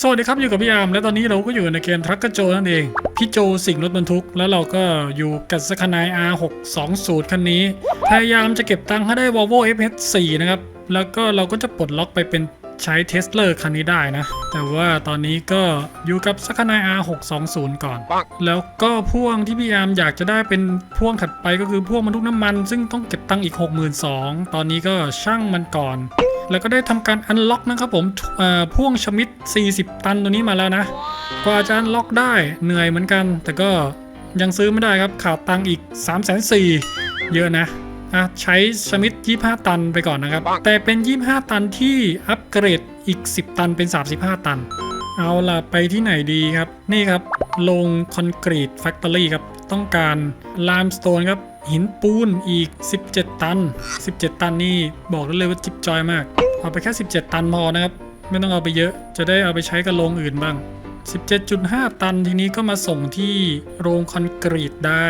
สวัสดีครับอยู่กับพี่อามและตอนนี้เราก็อยู่ในเกมทรัคกโจนั่นเอง พี่โจสิ่งรถบรรทุก แล้วเราก็อยู่กับสคานาย R620 คันนี้ พยายามจะเก็บตังค์ให้ได้ Volvo FH4 นะครับ แล้วก็เราก็จะปลดล็อกไปเป็นใช้เทสเลอร์คันนี้ได้นะ แต่ว่าตอนนี้ก็อยู่กับสคานาย R620 ก่อน แล้วก็พ่วงที่พี่อามอยากจะได้เป็นพ่วงถัดไปก็คือพ่วงบรรทุกน้ำมัน ซึ่งต้องเก็บตังค์อีก 62,000ตอนนี้ก็ช่างมันก่อน แล้วก็ได้ทำการอันล็อกนะครับผมเอ่อพ่วงชมิด 40 ตันตัวนี้มาแล้วนะ กว่าจะอันล็อกได้เหนื่อยเหมือนกัน แต่ก็ยังซื้อไม่ได้ครับขาดตังค์อีก 3 4 0 0 0เยอะนะอะใช้ชมิด 25 ตันไปก่อนนะครับ แต่เป็น 25 ตันที่อัปเกรดอีก 10 ตันเป็น 35 ตัน เอาล่ะไปที่ไหนดีครับ นี่ครับโรงคอนกรีตแฟคทอรี่ครับ ต้องการลามสโตนครับ หินปูนอีก 17 ตัน 17 ตันนี่บอกได้เลยว่าจิบจอยมาก เอาไปแค่ 17 ตันพอนะครับ ไม่ต้องเอาไปเยอะ จะได้เอาไปใช้กับโรงอื่นบ้าง 17.5 ตันทีนี้ก็มาส่งที่โรงคอนกรีตได้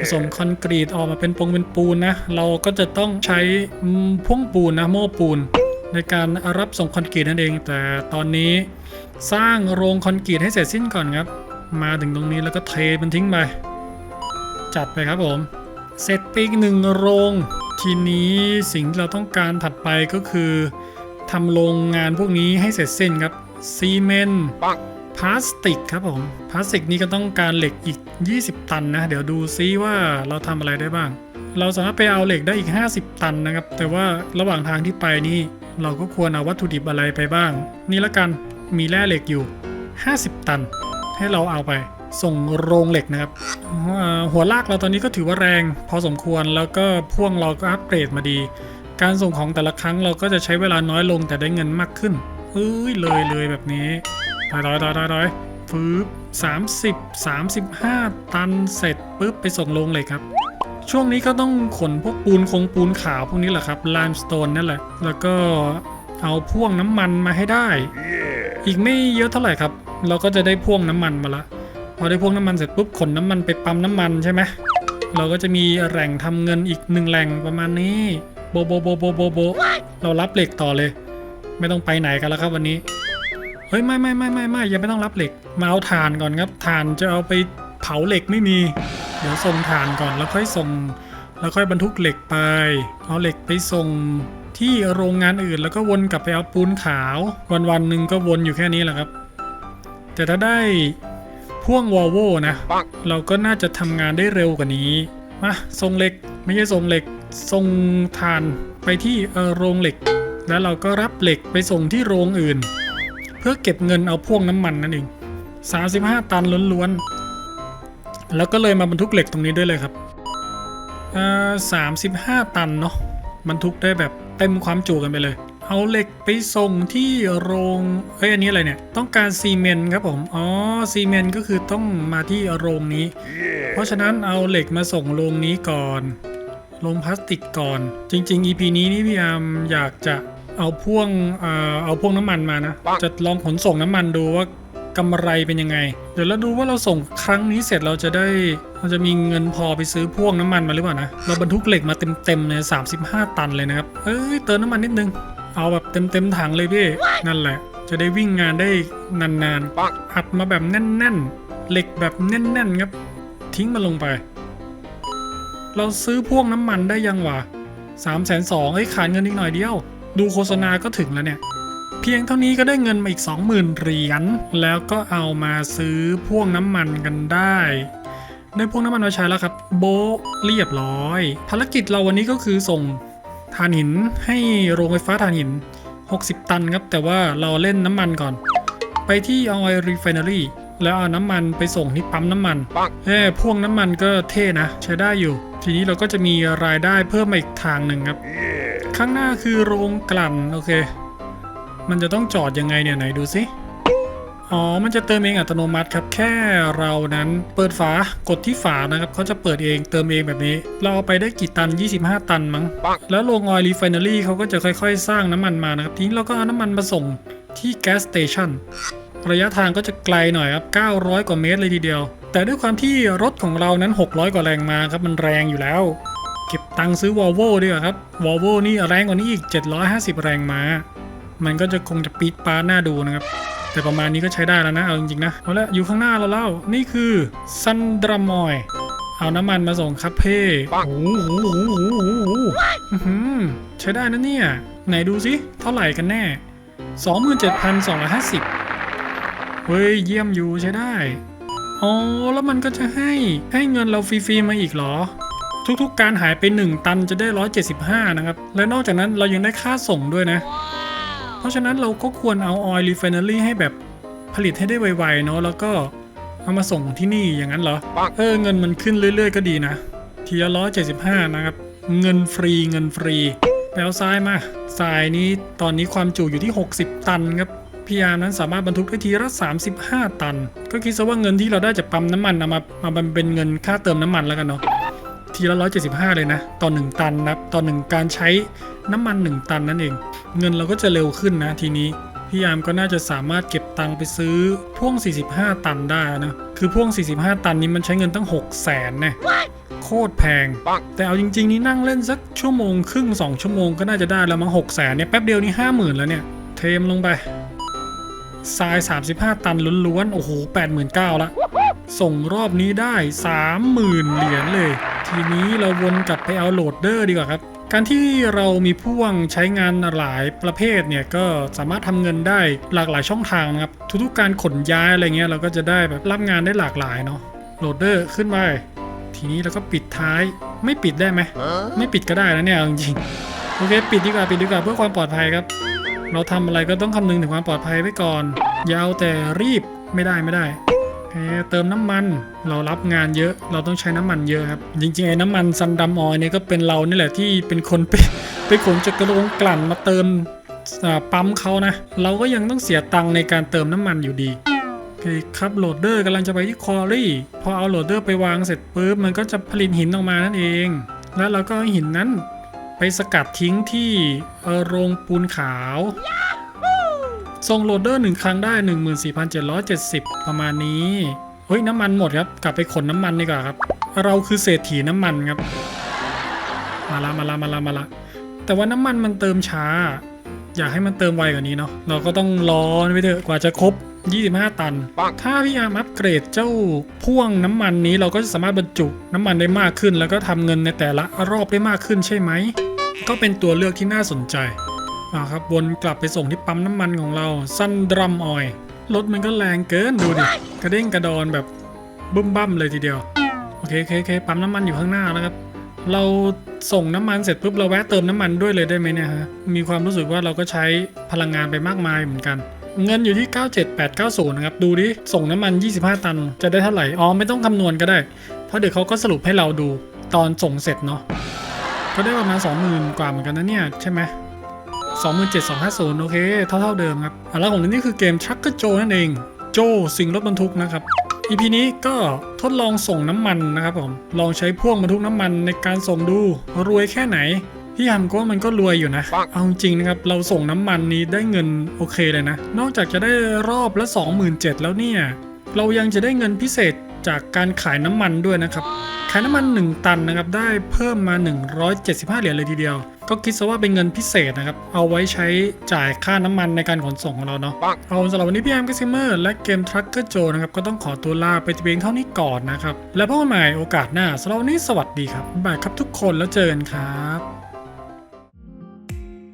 ผสมคอนกรีตออกมาเป็นปงเป็นปูนนะ เราก็จะต้องใช้พ่วงปูนนะโม่ปูน ในการรับส่งคอนกรีตนั่นเอง แต่ตอนนี้สร้างโรงคอนกรีตให้เสร็จสิ้นก่อนครับ มาถึงตรงนี้แล้วก็เทมันทิ้งไป จัดไปครับผม เสร็จไปอีกหนึ่งโรง ทีนี้สิ่งที่เราต้องการถัดไปก็คือทำโรงงานพวกนี้ให้เสร็จสิ้นครับซีเมนต์พลาสติกครับผมพลาสติกนี้ก็ต้องการเหล็กอีก 20 ตันนะ เดี๋ยวดูซิว่าเราทำอะไรได้บ้าง เราสามารถไปเอาเหล็กได้อีก 50 ตันนะครับ แต่ว่าระหว่างทางที่ไปนี่เราก็ควรเอาวัตถุดิบอะไรไปบ้าง นี่ละกันมีแร่เหล็กอยู่ 50 ตัน ให้เราเอาไป ส่งโรงเหล็กนะครับ หัวลากเราตอนนี้ก็ถือว่าแรงพอสมควรแล้วก็พ่วงเราก็อัปเกรดมาดี การส่งของแต่ละครั้งเราก็จะใช้เวลาน้อยลงแต่ได้เงินมากขึ้นเอ้ยเลยเลยแบบนี้ถอยถอยถอยถอยถอยฟืบสามสิบสามสิบห้าตันเสร็จปุ๊บไปส่งโรงเหล็กครับช่วงนี้ก็ต้องขนพวกปูนคงปูนขาวพวกนี้แหละครับลามสโตนนั่นแหละ แล้วก็เอาพ่วงน้ำมันมาให้ได้ อีกไม่เยอะเท่าไหร่ครับ เราก็จะได้พ่วงน้ำมันมาละ อได้พ่วงน้ำมันเสร็จปุ๊บขนน้ำมันไปปั๊มน้ำมันใช่ไหมเราก็จะมีแหล่งทำเงินอีกหนึ่งแหล่งประมาณนี้โบโบโบโบโบโบเรารับเหล็กต่อเลย ไม่ต้องไปไหนกันแล้วครับวันนี้เฮ้ยไม่ไม่ไม่ไม่ไม่ยังไม่ต้องรับเหล็ก มาเอาถ่านก่อนครับถ่านจะเอาไปเผาเหล็กไม่มี เดี๋ยวส่งถ่านก่อนแล้วค่อยส่ง แล้วค่อยบรรทุกเหล็กไป เอาเหล็กไปส่งที่โรงงานอื่นแล้วก็วนกลับไปเอาปูนขาว วันวันหนึ่งก็วนอยู่แค่นี้แหละครับ แต่ถ้าได้ พ่วงวอลโวนะ เราก็น่าจะทำงานได้เร็วกว่านี้มาส่งเหล็กไม่ใช่ส่งเหล็กส่งถ่านไปที่เอ่อโรงเหล็ก แล้วเราก็รับเหล็กไปส่งที่โรงอื่น เพื่อเก็บเงินเอาพ่วงน้ำมันนั่นเอง35 ตันล้วนๆ แล้วก็เลยมาบรรทุกเหล็กตรงนี้ด้วยเลยครับอ่า35ตันเนาะบรรทุกได้แบบเต็มความจุกันไปเลย เอาเหล็กไปส่งที่โรงเฮ้ยอันนี้อะไรเนี่ย ต้องการซีเมนต์ครับผม อ๋อซีเมนต์ก็คือต้องมาที่โรงนี้ เพราะฉะนั้นเอาเหล็กมาส่งโรงนี้ก่อนโรงพลาสติกก่อน จริง ๆ EP นี้นี่พี่อามอยากจะเอาพ่วงเอ่อเอาพ่วงน้ำมันมานะ จะลองขนส่งน้ำมันดูว่ากำไรเป็นยังไง เดี๋ยวเราดูว่าเราส่งครั้งนี้เสร็จเราจะได้เราจะมีเงินพอไปซื้อพ่วงน้ำมันมาหรือเปล่านะ เราบรรทุกเหล็กมาเต็มๆเลย35ตันเลยนะครับ เอ้ยเติมน้ำมันนิดนึง เอาแบบเต็มๆถังเลยพี่ นั่นแหละ จะได้วิ่งงานได้นานๆ อัดมาแบบแน่นๆ เหล็กแบบแน่นๆครับ ทิ้งมาลงไป เราซื้อพ่วงน้ำมันได้ยังวะสามแสนสองเอ้ยขาดเงินอีกหน่อยเดียว ดูโฆษณาก็ถึงแล้วเนี่ย เพียงเท่านี้ก็ได้เงินมาอีก 20,000 เหรียญ แล้วก็เอามาซื้อพ่วงน้ำมันกันได้ได้พ่วงน้ำมันมาใช้แล้วครับ โบะเรียบร้อย ภารกิจเราวันนี้ก็คือส่ง ถ่านหินให้โรงไฟฟ้าถ่านหิน 60 ตันครับ แต่ว่าเราเล่นน้ำมันก่อน ไปที่ออยรีไฟนารีแล้วเอาน้ำมันไปส่งที่ปั๊มน้ำมันเอ้พ่วงน้ำมันก็เท่นะ ใช้ได้อยู่ ทีนี้เราก็จะมีรายได้เพิ่มมาอีกทางหนึ่งครับ ข้างหน้าคือโรงกลั่นโอเค มันจะต้องจอดยังไงเนี่ยไหนดูสิ อ๋อ มันจะเติมเองอัตโนมัติครับ แค่เรานั้นเปิดฝากดที่ฝานะครับเขาจะเปิดเองเติมเองแบบนี้ เราเอาไปได้กี่ตัน 25 ตันมั้ง แล้วโรงออยล์รีไฟนารีเขาก็จะค่อยๆ สร้างน้ำมันมานะครับ ทีนี้เราก็เอาน้ำมันมาส่งที่แก๊สสเตชันระยะทางก็จะไกลหน่อยครับ 900 กว่าเมตรเลยทีเดียว แต่ด้วยความที่รถของเรานั้น 600 กว่าแรงมาครับ มันแรงอยู่แล้ว เก็บตังค์ซื้อวอลโว่ดีกว่าครับวอลโว่นี่แรงกว่านี้อีก 750 แรงมา มันก็จะคงจะปีดปาหน้าดูนะครับ แต่ประมาณนี้ก็ใช้ได้แล้วนะเอาจริงๆนะเอาละอยู่ข้างหน้าเราแล้วนี่คือซันดรามอยเอาน้ำมันมาส่งครับเพ่โอ้โหโอ้โหโอ้โหโอ้โหอื้อหือใช้ได้นะเนี่ย ไหนดูสิ เท่าไหร่กันแน่ 27,250 เฮ้ย เยี่ยมอยู่ใช้ได้ อ๋อ แล้วมันก็จะให้ให้เงินเราฟรีๆมาอีกเหรอ ทุกๆการหายไป 1 ตันจะได้ 175 นะครับ และนอกจากนั้นเรายังได้ค่าส่งด้วยนะ เพราะฉะนั้นเราก็ควรเอาออยล์รีไฟเนอรี่ให้แบบผลิตให้ได้ไวๆเนาะแล้วก็เอามาส่งที่นี่อย่างนั้นเหรอ เออเงินมันขึ้นเรื่อยๆ ก็ดีนะ ทีละร้อยเจ็ดสิบห้านะครับ เงินฟรีเงินฟรีไปเอาทรายมาทรายนี้ตอนนี้ความจุอยู่ที่ 60 ตันครับพี่ยามนั้นสามารถบรรทุกได้ทีละ35 ตัน ก็คิดซะว่าเงินที่เราได้จากปั๊มน้ำมันเอามามาเป็นเงินค่าเติมน้ำมันแล้วกันเนาะทีละ175 เลยนะ ต่อ 1 ตันนะครับต่อ 1 การใช้น้ำมัน 1 ตันนั่นเอง เงินเราก็จะเร็วขึ้นนะทีนี้พี่ยามก็น่าจะสามารถเก็บตังค์ไปซื้อพ่วง 45 ตันได้นะ คือพ่วง 45 ตันนี้มันใช้เงินตั้ง 6 0แสนนะโคตรแพง แต่เอาจริง ๆ นี่นั่งเล่นสักชั่วโมงครึ่ง 2 ชั่วโมงก็น่าจะได้แล้วมั้ง6แสนเนี่ยแป๊บเดียวนี่50,000แล้วเนี่ย เทมลงไปทราย 35 ตันล้วนๆ โอ้โห 89,000ละ ส่งรอบนี้ได้ 30,000 เหรียญเลย ทีนี้เราวนกลับไปเอาโหลดเดอร์ดีกว่าครับ การที่เรามีพ่วงใช้งานหลายประเภทเนี่ยก็สามารถทำเงินได้หลากหลายช่องทางนะครับทุกๆการขนย้ายอะไรเงี้ยเราก็จะได้แบบรับงานได้หลากหลายเนาะโหลดเดอร์ขึ้นไปทีนี้เราก็ปิดท้ายไม่ปิดได้ไหมไม่ปิดก็ได้นะเนี่ยจริงๆโอเคปิดดีกว่าปิดดีกว่าเพื่อความปลอดภัยครับ เราทำอะไรก็ต้องคำนึงถึงความปลอดภัยไว้ก่อนอย่าเอาแต่รีบไม่ได้ไม่ได้ เอ่อเติมน้ำมันเรารับงานเยอะเราต้องใช้น้ำมันเยอะครับ จริงๆไอ้น้ำมันซันดำออยเนี่ยก็เป็นเรานี่แหละที่เป็นคนไปไปขนจากกระโงกลั่นมาเติมปั๊มเขานะ เราก็ยังต้องเสียตังค์ในการเติมน้ำมันอยู่ดีโอเคครับโหลดเดอร์กำลังจะไปที่คอรี่พอเอาโหลดเดอร์ไปวางเสร็จปุ๊บมันก็จะผลิตหินออกมานั่นเอง แล้วเราก็หินนั้นไปสกัดทิ้งที่โรงปูนขาว ส่งโหลดเดอร์หนึ่งครั้งได้ 14,770 ประมาณนี้ เฮ้ยน้ำมันหมดครับ กลับไปขนน้ำมันดีกว่าครับ เราคือเศรษฐีน้ำมันครับ มาละมาละมาละมาละแต่ว่าน้ำมันมันเติมช้า อยากให้มันเติมไวกว่านี้เนาะ เราก็ต้องรอไปเถอะกว่าจะครบ 25 ตัน ถ้าพี่อาร์มอัปเกรดเจ้าพ่วงน้ำมันนี้เราก็จะสามารถบรรจุน้ำมันได้มากขึ้น แล้วก็ทำเงินในแต่ละรอบได้มากขึ้นใช่ไหม ก็เป็นตัวเลือกที่น่าสนใจ อาครับวนกลับไปส่งที่ปั๊มน้ำมันของเราซันดรัมออยรถมันก็แรงเกินดูดิกระเด้งกระดอนแบบบึ้มบั้มเลยทีเดียวโอเคโอเคโอเคปั๊มน้ำมันอยู่ข้างหน้าแล้วครับเราส่งน้ำมันเสร็จปุ๊บเราแวะเติมน้ำมันด้วยเลยได้ไหมเนี่ยฮะมีความรู้สึกว่าเราก็ใช้พลังงานไปมากมายเหมือนกัน เงินอยู่ที่ 97890 นะครับ ดูดิ ส่งน้ำมัน 25 ตัน จะได้เท่าไหร่ อ๋อ ไม่ต้องคำนวณก็ได้ เพราะเดี๋ยวเขาก็สรุปให้เราดูตอนส่งเสร็จเนาะก็ได้ประมาณ 20,000 กว่าเหมือนกันนะเนี่ย ใช่ไหม 27250 โอเค เท่าๆเดิมครับอะแล้วของนี่คือเกม Trucker Joe นั่นเอง โจสิ่งรถบรรทุกนะครับ EP นี้ก็ทดลองส่งน้ำมันนะครับผม ลองใช้พ่วงบรรทุกน้ำมันในการส่งดูรวยแค่ไหนพี่ยามก็ว่ามันก็รวยอยู่นะ เอาจริงนะครับ เราส่งน้ำมันนี้ได้เงินโอเคเลยนะ นอกจากจะได้รอบละ 27,000 แล้วเนี่ย เรายังจะได้เงินพิเศษจากการขายน้ำมันด้วยนะครับ ขายน้ำมัน 1 ตันนะครับ ได้เพิ่มมา 175 เหรียญเลยทีเดียว ก็คิดซะว่าเป็นเงินพิเศษนะครับ เอาไว้ใช้จ่ายค่าน้ำมันในการขนส่งของเราเนาะเอาสำหรับวันนี้พี่แอมกัซิเมอร์และเกม Trucker Joe นะครับ ก็ต้องขอตัวลาไปแต่เพียงเท่านี้ก่อนนะครับ แล้วพบกันใหม่โอกาสหน้าสำหรับวันนี้สวัสดีครับบ๊ายบายครับทุกคนแล้วเจอกันครับ